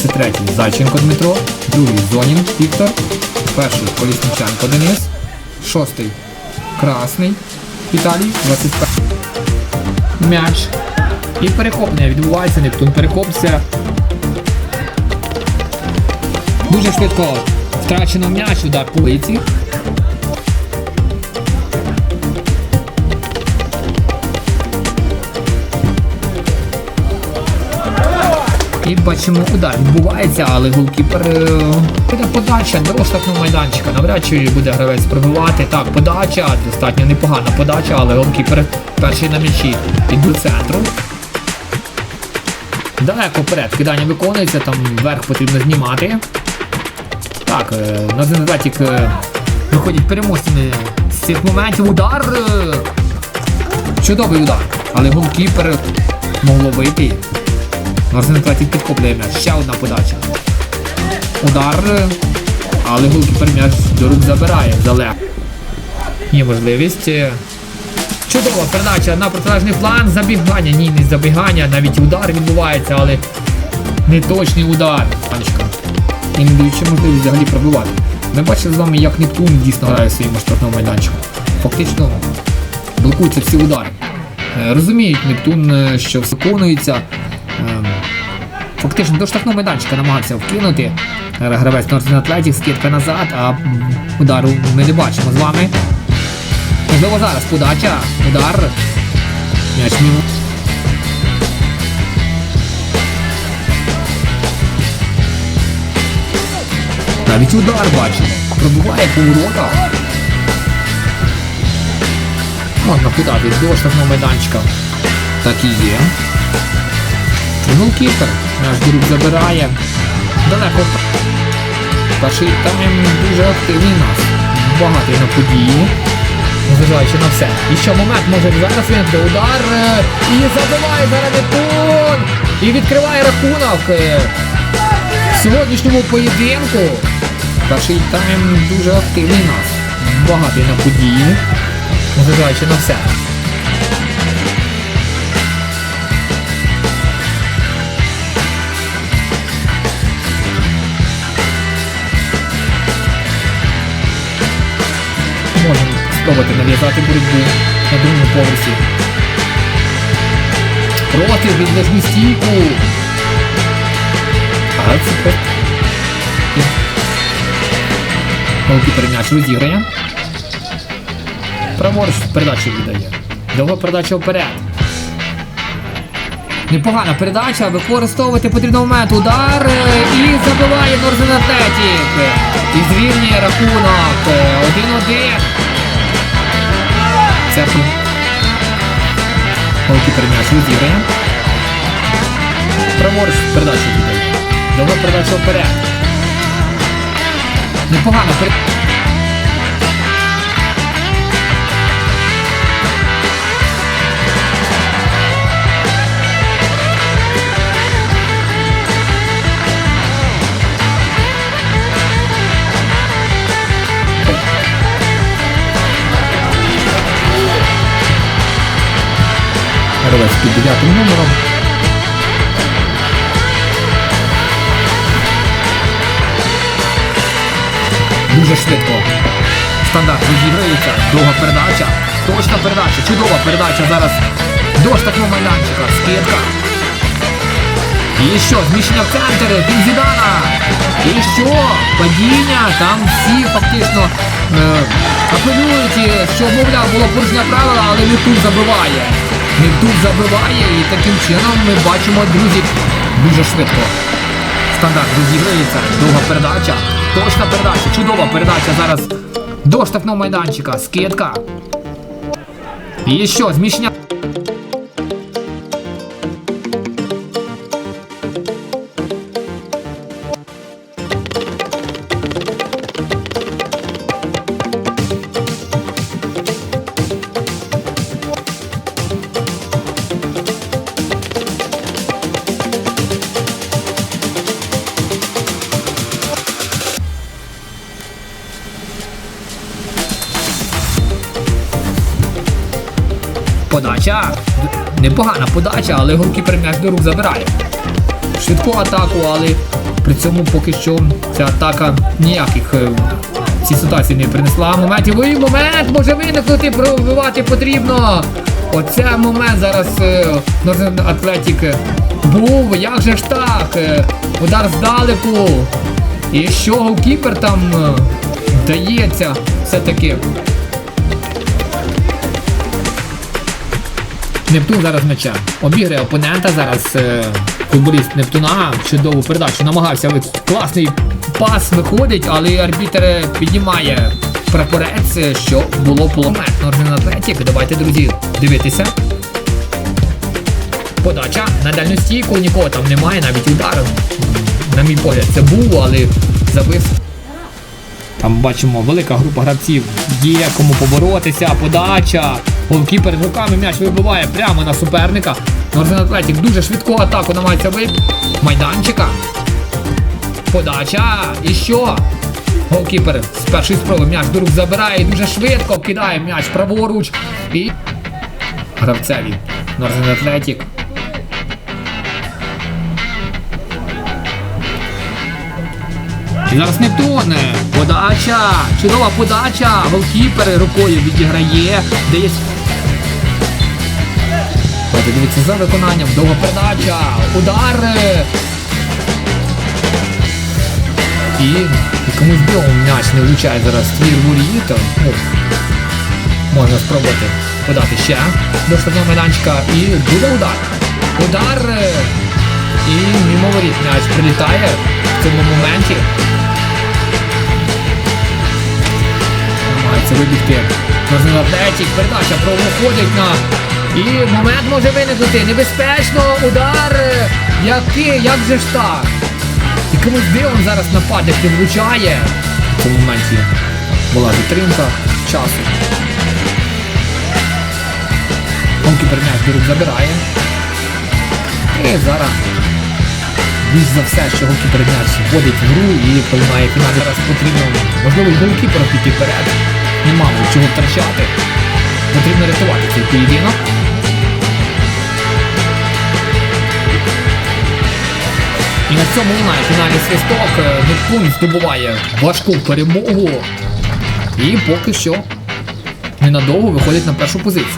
33-й Зайченко Дмитро, другий Зонін Віктор, перший Колісниченко Денис, шостий Красний Віталій, 21 м'яч. І перехоплення відбувається, Нептун перехопся. Дуже швидко втрачено м'яч, удар по лиці. І бачимо, удар відбувається, але голкіпер е, буде подача до штрафного майданчика. Навряд чи буде гравець пробивати. Так, подача, достатньо непогана подача, але голкіпер перший на м'ячі. Іду до центру. Далеко вперед. Кидання виконується, там вверх потрібно знімати. Так, е, на Зензатік е, виходять переможці з цих моментів. Удар. Чудовий удар. Але голкіпер могло вийти. Нарзенатік підхоплює м'яч. Ще одна подача. Удар. Але голкіпер м'яч до рук забирає. Залег. Є можливість. Чудова передача на протилежний план. Забігання. Ні, не забігання. Навіть удар відбувається, але неточний удар. Панечка. І не даючи можливість взагалі пробивати. Ми бачили з вами, як Нептун дійсно грає в своєму штрафному майданчику. Фактично блокуються всі удари. Е, Розуміють Нептун, е, що виконується. Фактично до штрафного майданчика намагався вкинути гравець Норсен Атлетік, скидка назад, а удару ми не бачимо з вами. Можливо зараз подача, удар. М'яч мимо. Навіть удар бачимо. Пробуває по воротах. Можна подати до штрафного майданчика. Так і є. Голкіпер наш друг забирає. Далеко. Перший тайм дуже активний нас. Багатий на події. Незважаючи на все. І що момент може зараз до удар. е, І забиває зараз Нептун. І відкриває рахунок. е, В сьогоднішньому поєдинку. Перший тайм дуже активний нас. Багатий на події. Незважаючи на все. Спробувати нав'язати боротьбу на другому поверсі. Проти від нижню стійку. А це просто. Голкіпер м'яч розіграє. Праворуч передачу віддає. Довга передача вперед. Непогана передача, використовувати потрібно момент. Удар е, і забиває Норзен Атлетік. І звільнює рахунок. Е, 1-1. Це Голкіпер м'яч розіграє. Праворуч передачу віддає. Довга передачу вперед. Непогано перед... Гравець під 9 номером. Дуже швидко. Стандарт розіграється. Довга передача. Точна передача. Чудова передача зараз до штрафного майданчика. Скидка. І що? Зміщення в центр. Під Зідана. І що? Падіння. Там всі фактично е, апелюють, що, мовляв, було порушення правила, але Нептун забиває. Нептун забиває і таким чином ми бачимо, друзі, дуже швидко. Стандарт розіграється. Довга передача. Точна передача. Чудова передача зараз до штрафного майданчика. Скидка. І що? Зміщення. Подача. Непогана подача, але голкіпер м'яч до рук забирає. Швидку атаку, але При цьому поки що ця атака ніяких е, цій ситуації не принесла. Моментів і момент може виникнути, пробивати потрібно. Оце момент зараз е, Northern Athletic був. Як же ж так? Е, Удар здалеку. І що голкіпер там вдається все-таки. Нептун зараз м'яча. Обіграє опонента зараз. Е, футболіст Нептуна чудову передачу намагався ви- класний пас виходить, але арбітер е, піднімає прапорець, е, що було поломет. Норден Атлетік. Давайте, друзі, дивитися. Подача на дальню стійку, нікого там немає, навіть удар. На мій погляд, це був, але забив там бачимо велика група гравців. Є кому поборотися, подача. Голкіпер руками м'яч вибиває прямо на суперника. Норден Атлетік дуже швидку атаку намагається вибити. Майданчика. Подача. І що? Голкіпер з першої спроби м'яч до рук забирає і дуже швидко кидає м'яч праворуч. І гравцеві. Норден Атлетік. І зараз Нептун. Подача. Чудова подача. Голкіпер рукою відіграє. Десь. От, дивіться за виконанням. Довга передача. Удар. І комусь білому м'яч не влучає зараз твір воріт. Ну, можна спробувати подати ще до штрафного майданчика. І буде удар. Удар. І мимо воріт м'яч прилітає в цьому моменті. Намагається вибігти. Ножний атлетік, передача проходить на. І момент може виникнути. Небезпечно, удар. Який, як же ж так? І комусь дивом зараз нападник не влучає. В цьому моменті була затримка часу. Голкіпер м'яч до рук забирає. І зараз більш за все, що голкіпер м'яч вводить в гру і приймає фінал. Зараз потрібно, можливо, і голкіперу піти вперед. Нема чого втрачати. Потрібно рятувати цей поєдинок. І на цьому лунає фінальний свисток. Е, Нептун здобуває важку перемогу. І поки що ненадовго виходить на першу позицію.